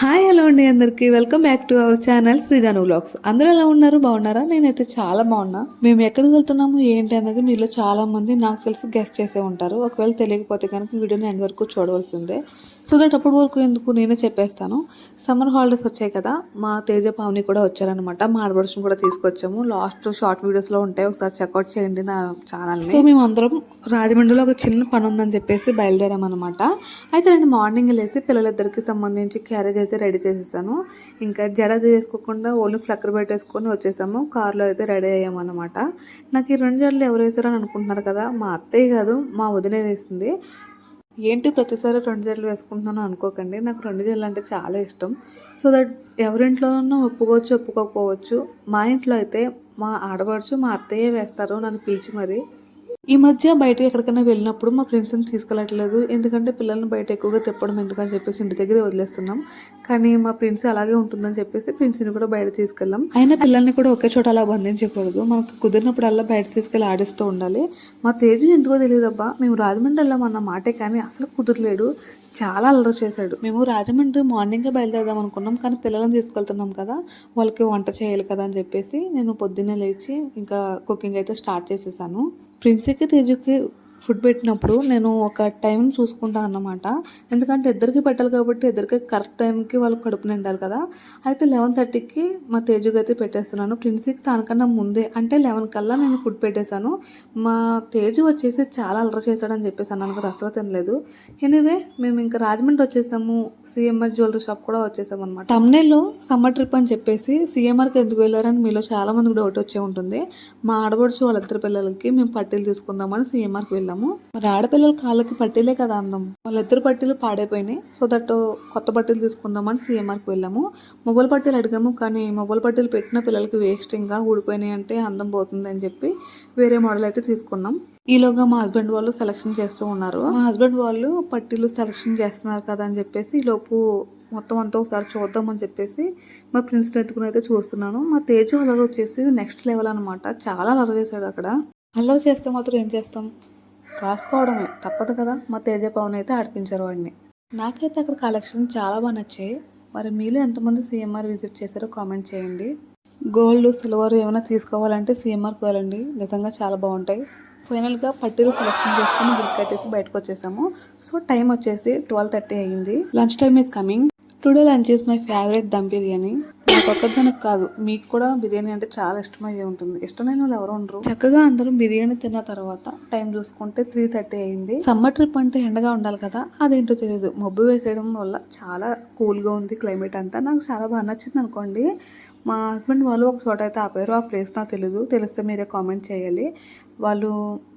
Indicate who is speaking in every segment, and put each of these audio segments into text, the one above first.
Speaker 1: Hi hello అండి అందరికి. Welcome back to our channel Srijanu vlogs. అందరూ ఎలా ఉన్నారు? బాగున్నారా? నేనైతే చాలా బాగున్నా. మేము ఎక్కడికి వెళ్తున్నాము? ఏంటి అనేది మీలో చాలా మంది నాకు తెలిసి గెస్ట్ చేసే ఉంటారు. ఒకవేళ తెలియకపోతే కనుక వీడియోని ఎండ్ వరకు చూడవలసిందే. సో అప్పటి వరకు ఎందుకు నేనే చెప్పేస్తాను? సమ్మర్ హాలిడేస్ వచ్చాయి కదా మా తేజ పావని కూడా వచ్చారనమాట మా ఆడపడుచుని కూడా తీసుకొచ్చాము. లాస్ట్ షార్ట్ వీడియోస్లో ఉంటాయి. ఒకసారి చెక్అవుట్ చేయండి నా ఛానల్ సో మేము అందరం రాజమండ్రిలో ఒక చిన్న పని ఉందని చెప్పేసి బయలుదేరామన్నమాట. అయితే నేను మార్నింగ్ లేసి పిల్లలిద్దరికి సంబంధించి క్యారేజ్ అయితే రెడీ చేసేసాను. ఇంకా జడది వేసుకోకుండా ఓన్లీ ఫ్లక్కర్ పెట్టేసుకొని వచ్చేసాము. కార్లో అయితే రెడీ అయ్యామన్నమాట. నాకు ఈ రెండు జడలు ఎవరు వేసారని అనుకుంటున్నారు కదా మా అత్తయ్య కాదు మా వదిలే వేసింది. ఏంటి ప్రతిసారి రెండు జడలు వేసుకుంటున్నాను అనుకోకండి. నాకు రెండు జడలు అంటే చాలా ఇష్టం. సో దట్ ఎవరింట్లోనూ ఒప్పుకోవచ్చు ఒప్పుకోకపోవచ్చు. మా ఇంట్లో అయితే మా ఆడపడుచు మా అత్తయ్య వేస్తారు నన్ను పిలిచి మరి. ఈ మధ్య బయటకి ఎక్కడికైనా వెళ్ళినప్పుడు మా ఫ్రెండ్స్ని తీసుకెళ్ళట్లేదు. ఎందుకంటే పిల్లల్ని బయట ఎక్కువగా తిప్పడం ఎందుకని చెప్పేసి ఇంటి దగ్గరే వదిలేస్తున్నాం. కానీ మా ఫ్రెండ్స్ అలాగే ఉంటుందని చెప్పేసి ఫ్రెండ్స్ని కూడా బయట తీసుకెళ్ళాం. అయినా పిల్లల్ని కూడా ఒకే చోట అలా బంధించకూడదు. మనకు కుదిరినప్పుడల్లా బయట తీసుకెళ్ళి ఆడిస్తూ ఉండాలి. మా తేజు ఎందుకో తెలియదబ్బా. మేము రాజమండ్రి వెళ్ళామన్న మాటే కానీ అసలు కుదరలేడు చాలా అల్లరి చేశాడు. మేము రాజమండ్రి మార్నింగే బయలుదేరదాం అనుకున్నాం. కానీ పిల్లలను తీసుకెళ్తున్నాం కదా. వాళ్ళకి వంట చేయాలి కదా అని చెప్పేసి నేను పొద్దున్నే లేచి ఇంకా కుకింగ్ అయితే స్టార్ట్ చేసేసాను. ప్రిన్సీకి తేజుకి ఫుడ్ పెట్టినప్పుడు నేను ఒక టైం చూసుకుంటాను అన్నమాట. ఎందుకంటే ఇద్దరికి పెట్టాలి కాబట్టి ఇద్దరికి కరెక్ట్ టైంకి వాళ్ళకి కడుపు నిండాలి కదా. అయితే లెవెన్ థర్టీకి మా తేజుకి అయితే పెట్టేస్తున్నాను. ప్రిన్సీకి దానికన్నా ముందే అంటే లెవెన్ కల్లా నేను ఫుడ్ పెట్టేశాను. మా తేజు వచ్చేసి చాలా అలర చేశాడని చెప్పేసి అన్నాను కదా అసలు తినలేదు. ఎనీవే మేము ఇంకా రాజమండ్రి వచ్చేసాము. సిఎంఆర్ జ్యువెలరీ షాప్ కూడా వచ్చేసాం అనమాట తమ్నేలో సమ్మర్ ట్రిప్ అని చెప్పేసి సిఎంఆర్కి ఎందుకు వెళ్ళారని మీలో చాలా మందికి డౌట్ వచ్చే ఉంటుంది. మా ఆడపడుచు వాళ్ళిద్దరు పిల్లలకి మేము పట్టీలు తీసుకుందామని సిఎంఆర్కి వెళ్ళాము మరి ఆడపిల్లల కాళ్ళకి పట్టీలే కదా అందం. వాళ్ళిద్దరు పట్టీలు పాడైపోయినాయి. సో దట్ కొత్త పట్టీలు తీసుకుందామని సిఎంఆర్కి వెళ్ళాము. మొబైల్ పట్టీలు అడిగాము. కానీ మొబైల్ పట్టీలు పెట్టిన పిల్లలకి వేస్ట్ ఇంకా ఊడిపోయినాయి అంటే అందం పోతుంది అని చెప్పి వేరే మోడల్ అయితే తీసుకున్నాం. ఈలోగా మా హస్బెండ్ వాళ్ళు సెలెక్షన్ చేస్తూ ఉన్నారు. మా హస్బెండ్ వాళ్ళు పట్టీలు సెలెక్షన్ చేస్తున్నారు కదా అని చెప్పేసి ఈలోపు లోపు మొత్తం అంతా ఒకసారి చూద్దామని చెప్పేసి మా ఫ్రెండ్స్ని ఎత్తుకుని అయితే చూస్తున్నాను. మా తేజు అలర్ వచ్చేసి నెక్స్ట్ లెవెల్ అనమాట చాలా అలర్ చేశాడు అక్కడ. అల్లరి చేస్తే మాత్రం ఏం చేస్తాం? కాసుకోవడమే. తప్పదు కదా. మా తేజ పవన్ అయితే ఆడిపించారు వాడిని. నాకైతే అక్కడ కలెక్షన్ చాలా బాగా నచ్చాయి. మరి మీలో ఎంతమంది సిఎంఆర్ విజిట్ చేశారో కామెంట్ చేయండి. గోల్డ్ సిల్వర్ ఏమైనా తీసుకోవాలంటే సిఎంఆర్కి వెళ్ళండి. నిజంగా చాలా బాగుంటాయి. ఫైనల్గా పట్టీలు సెలెక్షన్ చేసుకుని బిల్ కట్టేసి బయటకు వచ్చేసాము. సో టైం వచ్చేసి ట్వెల్వ్ థర్టీ అయ్యింది lunch time is coming. Today lunch is my favourite dum biryani నాకు ఒక్కదానికి కాదు. మీకు కూడా బిర్యానీ అంటే చాలా ఇష్టమయ్యే ఉంటుంది. ఇష్టమైన వాళ్ళు ఎవరు ఉండరు. చక్కగా అందరూ బిర్యానీ తిన్న తర్వాత టైం చూసుకుంటే త్రీ థర్టీ అయింది. సమ్మర్ ట్రిప్ అంటే ఎండగా ఉండాలి కదా అదేంటో తెలియదు మబ్బు వేసేయడం వల్ల చాలా కూల్గా ఉంది క్లైమేట్ అంతా. నాకు చాలా బాగా నచ్చింది అనుకోండి మా హస్బెండ్ వాళ్ళు ఒక చోట అయితే ఆపారు. ఆ ప్లేస్ నాకు తెలీదు. తెలిస్తే మీరే కామెంట్ చేయాలి. వాళ్ళు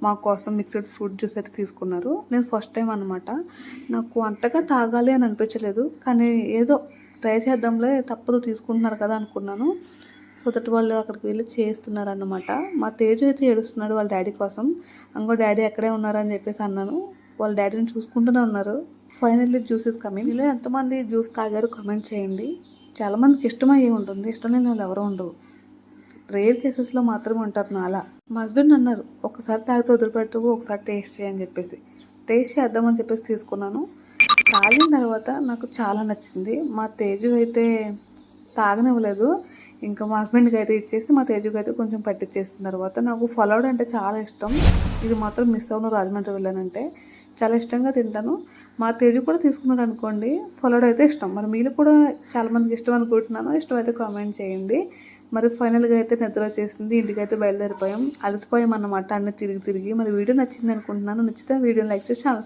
Speaker 1: మా కోసం మిక్స్డ్ ఫ్రూట్ జ్యూస్ అయితే తీసుకున్నారు. నేను ఫస్ట్ టైం అనమాట నాకు అంతగా తాగాలి అని అనిపించలేదు. కానీ ఏదో ట్రై చేద్దాంలే తప్పదు తీసుకుంటున్నారు కదా అనుకున్నాను. సో దట్ వాళ్ళు అక్కడికి వెళ్ళి చేస్తున్నారన్నమాట. మా తేజు అయితే ఏడుస్తున్నాడు వాళ్ళ డాడీ కోసం. అంగో డాడీ ఎక్కడే ఉన్నారని చెప్పేసి అన్నాను. వాళ్ళ డాడీని చూసుకుంటూనే ఉన్నారు. Finally juice is coming. ఇలా ఎంతమంది జ్యూస్ తాగారు కామెంట్ చేయండి. చాలామందికి ఇష్టమయ్యే ఉంటుంది. ఇష్టం లేని వాళ్ళు ఎవరు ఉండరు. రేర్ కేసెస్లో మాత్రమే ఉంటారు నాలా. మా హస్బెండ్ అన్నారు ఒకసారి తాగితే వదిలిపెట్టవు ఒకసారి టేస్ట్ చేయని చెప్పేసి. టేస్ట్ చేద్దామని చెప్పేసి తీసుకున్నాను. తాగిన తర్వాత నాకు చాలా నచ్చింది. మా తేజు అయితే తాగనివ్వలేదు. ఇంకా మా హస్బెండ్కి అయితే ఇచ్చేసి మా తేజుకి అయితే కొంచెం పట్టించేసిన తర్వాత నాకు ఫలోడ్ అంటే చాలా ఇష్టం. ఇది మాత్రం మిస్ అవును రాజమండ్రి వెళ్ళానంటే. చాలా ఇష్టంగా తింటాను. మా తేజు కూడా తీసుకున్నాడు అనుకోండి ఫలోడ్ అయితే ఇష్టం. మరి మీరు కూడా చాలామందికి ఇష్టం అనుకుంటున్నాను. ఇష్టం అయితే కామెంట్ చేయండి. మరి ఫైనల్గా అయితే నిద్ర వచ్చేసింది. ఇంటికైతే బయలుదేరిపోయాం. అలసిపోయాం అన్నమాట. అన్నీ తిరిగి తిరిగి. మరి వీడియో నచ్చింది అనుకుంటున్నాను. నచ్చితే వీడియోని లైక్ చేసి ఛానల్